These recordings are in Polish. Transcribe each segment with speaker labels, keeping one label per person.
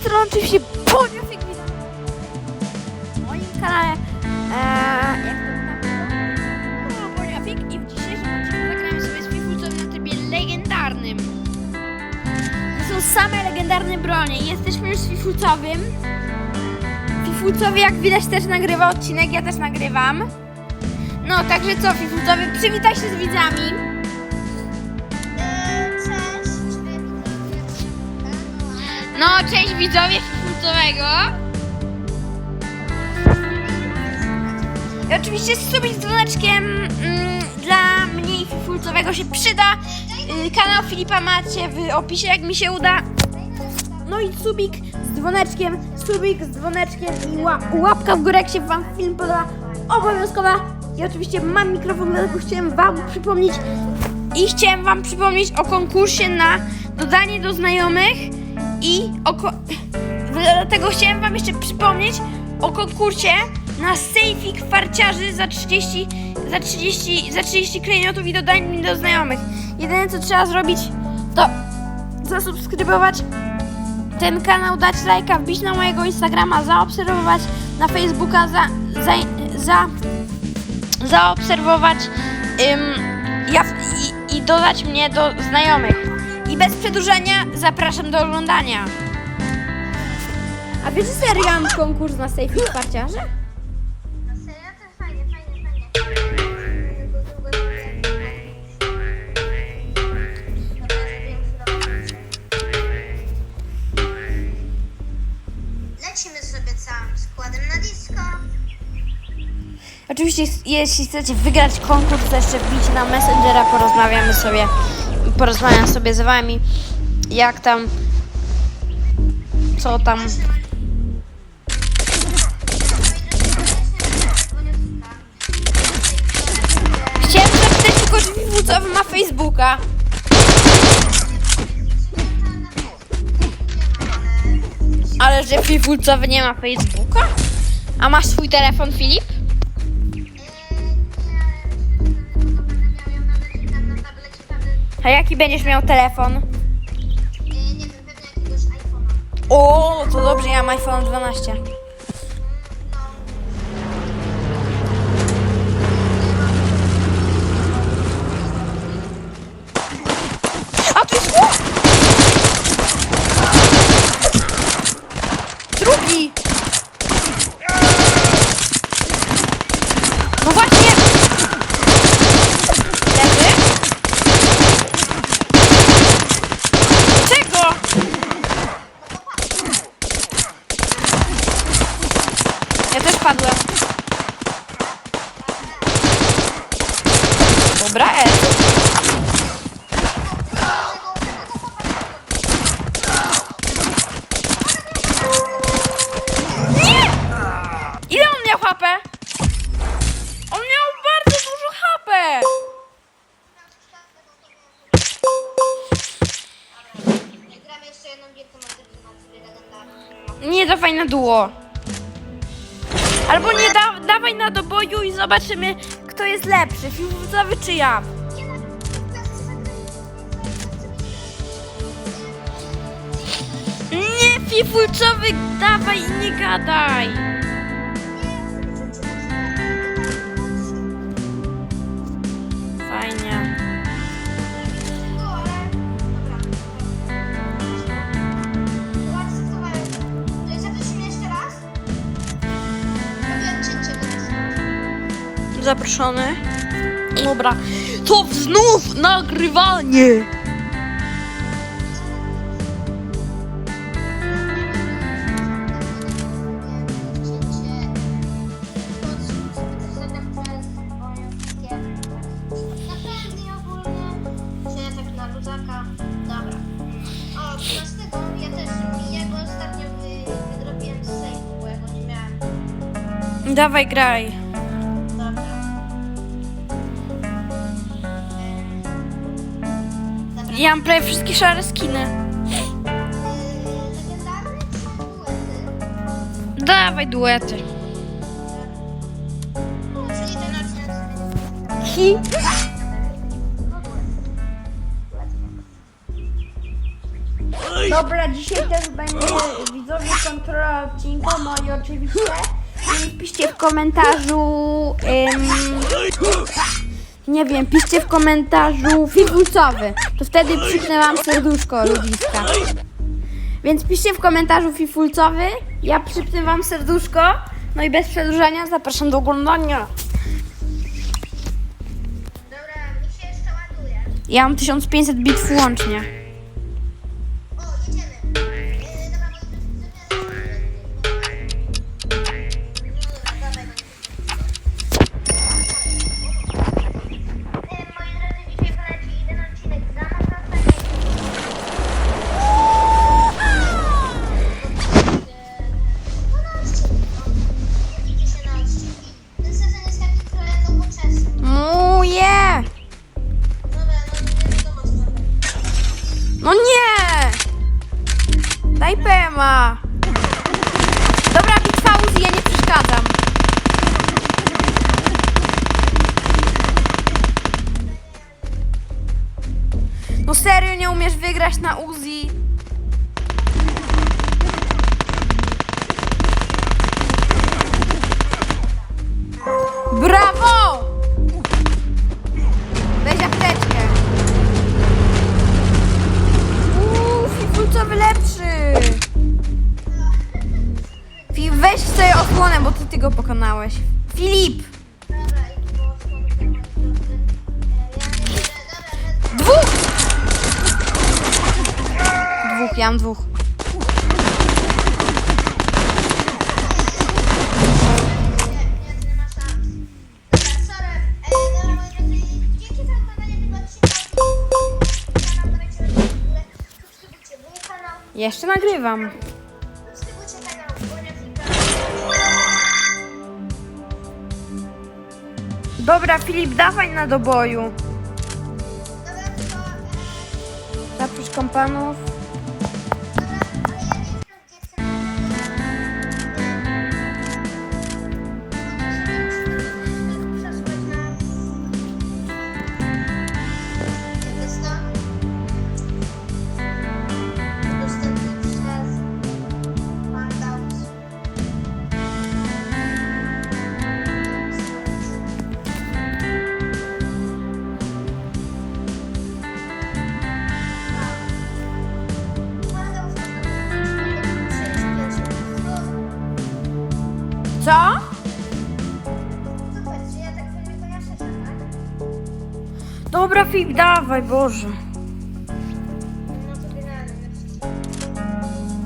Speaker 1: strony oczywiście Poniofik, witam w moim kanale. Eee, jak Poniofik i w dzisiejszym odcinku zagramy sobie z na trybie legendarnym. To są same legendarne bronie. Jesteśmy już z Fifulcowym. Fifulcowy jak widać też nagrywa odcinek, ja też nagrywam. No, także co Fifulcowy, przywitaj się z widzami. No, cześć widzowie Fifulcowego. I oczywiście subić z dzwoneczkiem mm, dla mnie i Fifulcowego się przyda. Y, kanał Filipa macie w opisie, jak mi się uda. No i subik z dzwoneczkiem, subik z dzwoneczkiem i ła, łapka w górę, jak się wam film podoba. Obowiązkowa. I oczywiście mam mikrofon, dlatego chciałem wam przypomnieć i chciałem wam przypomnieć o konkursie na dodanie do znajomych i o ko- dlatego chciałem wam jeszcze przypomnieć o konkursie na sejfik farciarzy za 30 za 30 za 30 klejnotów i mi do znajomych. Jedyne co trzeba zrobić to zasubskrybować ten kanał, dać lajka, wbić na mojego Instagrama, zaobserwować na Facebooka, za, za, za zaobserwować ym, ja, i, i dodać mnie do znajomych. I bez przedłużenia zapraszam do oglądania. A wiecie serio mam konkurs na safe wsparciarze?
Speaker 2: Na serio? To fajnie, fajnie, fajnie. Długo, długo nie Lecimy sobie całym składem na disco.
Speaker 1: Oczywiście jeśli chcecie wygrać konkurs, to jeszcze wbijcie na Messengera, porozmawiamy sobie i porozmawiam sobie z wami, jak tam, co tam. Chciałem zapytać tylko, czy Fifucowy ma Facebooka. Ale że Fifucowy nie ma Facebooka? A masz swój telefon, Filip? A jaki będziesz miał telefon?
Speaker 2: Nie wiem, pewnie jakiegoś iPhone'a.
Speaker 1: O, to dobrze, ja mam iPhone 12. A tu jest chłop! Drugi! No właśnie! Leży? Czego? Ja też padłem. Dobra, jest. Nie! Ile on miał HP? On miał bardzo dużo HP!
Speaker 2: Gramy jeszcze jedną gierkę Multiple na sobie legendarną.
Speaker 1: Nie dawaj na duo. Albo nie da, dawaj na doboju i zobaczymy, kto jest lepszy. Fifucowy czy ja? Nie, fifucowy, dawaj i nie gadaj. Zaproszony. Dobra. To znów nagrywanie. Dawaj, graj. Ja mam prawie wszystkie szare skiny. Dawaj duety. Hi. Dobra, dzisiaj też będzie widzowie odcinka, moi oczywiście. I piszcie w komentarzu, ym, nie wiem, piszcie w komentarzu fifulcowy. To wtedy przypnę wam serduszko ludziska. Więc piszcie w komentarzu fifulcowy, ja przypnę wam serduszko. No i bez przedłużania zapraszam do oglądania.
Speaker 2: Dobra, mi się jeszcze ładuje.
Speaker 1: Ja mam 1500 bitw łącznie. Daj Pema! Dobra, bitwa Uzi, ja nie przeszkadzam. No serio, nie umiesz wygrać na Uzi?
Speaker 2: Górę. Subskrybujcie mój kanał.
Speaker 1: Jeszcze nagrywam. Dobra, Filip, dawaj na doboju. Zaproś kompanów.
Speaker 2: Dobra,
Speaker 1: Filip, dawaj, Boże.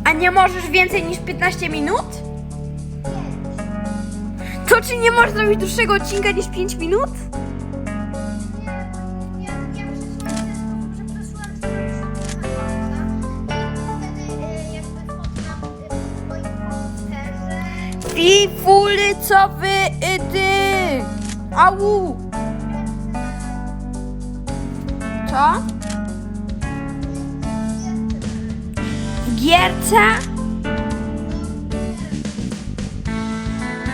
Speaker 1: A nie możesz więcej niż 15 minut? To czy nie możesz zrobić dłuższego odcinka niż 5 minut? Fifulcowy ty! Au! Co? W gierce?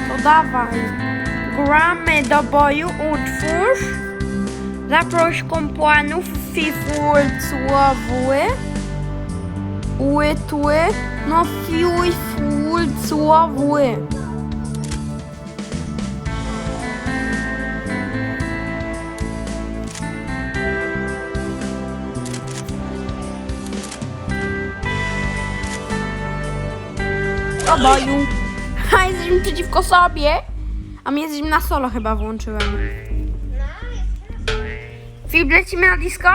Speaker 1: To dawaj. Gramy do boju, utwórz. Zaproś kompłanów fifulcłowy. Łytły. No fifulcłowy. Do boju. A jesteśmy przeciwko sobie. A my jesteśmy na solo chyba włączyłem. Filip, lecimy na disco?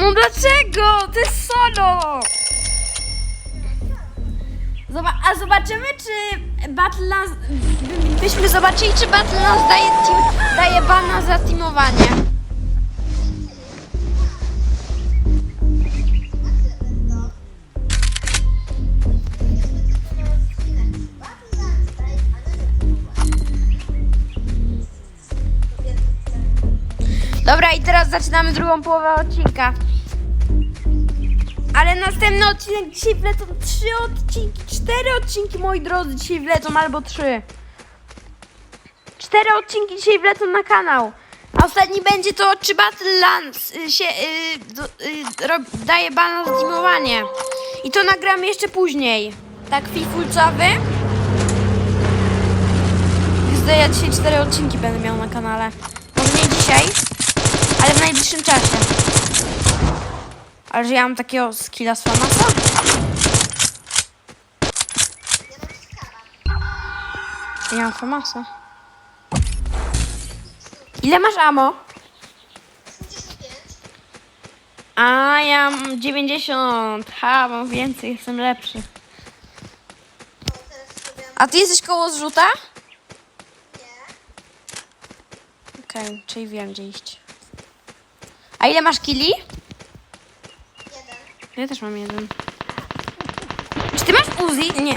Speaker 1: No dlaczego? To jest solo! Zoba- a zobaczymy, czy by- byśmy zobaczyli, czy Battle nas daje, daje bana za teamowanie. Dobra, i teraz zaczynamy drugą połowę odcinka. Ale następny odcinek dzisiaj wlecą trzy odcinki, cztery odcinki, moi drodzy, dzisiaj wlecą albo trzy. Cztery odcinki dzisiaj wlecą na kanał. A ostatni będzie to, czy Battlelands y, się y, do, y, daje bana za teamowanie. I to nagramy jeszcze później. Tak, fifulcowy. Ja dzisiaj cztery odcinki będę miał na kanale. Może nie dzisiaj, ale w najbliższym czasie. Ale że ja mam takiego skilla z Famasa?
Speaker 2: Ja mam
Speaker 1: Famasa. Ile masz amo?
Speaker 2: 85.
Speaker 1: A, ja mam 90. Ha, mam więcej, jestem lepszy. A ty jesteś koło zrzuta?
Speaker 2: Nie.
Speaker 1: Okej, czyli wiem gdzie iść. A ile masz kili?
Speaker 2: Jeden.
Speaker 1: Ja też mam jeden. Czy ty masz Uzi? Nie.
Speaker 2: Nie, ja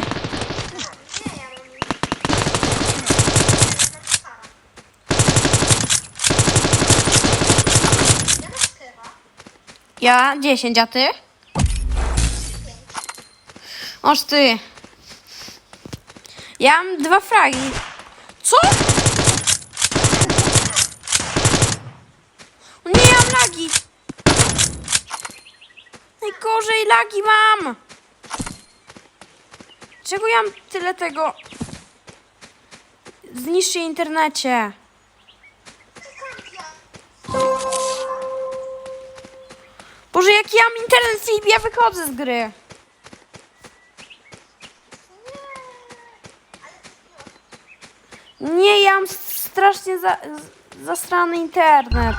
Speaker 2: mam... Ja mam skara.
Speaker 1: Ja 10, a ty?
Speaker 2: 5.
Speaker 1: Oż ty. Ja mam dwa fragi. Co? O nie, ja mam lagi. Najgorzej lagi mam. Czego ja mam tyle tego? Zniszczy internecie. Boże, jak ja mam internet, Filip, ja wychodzę z gry. Nie, ja mam strasznie za, z- zastrany internet.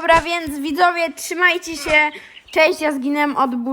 Speaker 1: Dobra, więc widzowie, trzymajcie się. Cześć, ja zginęłem od burzy.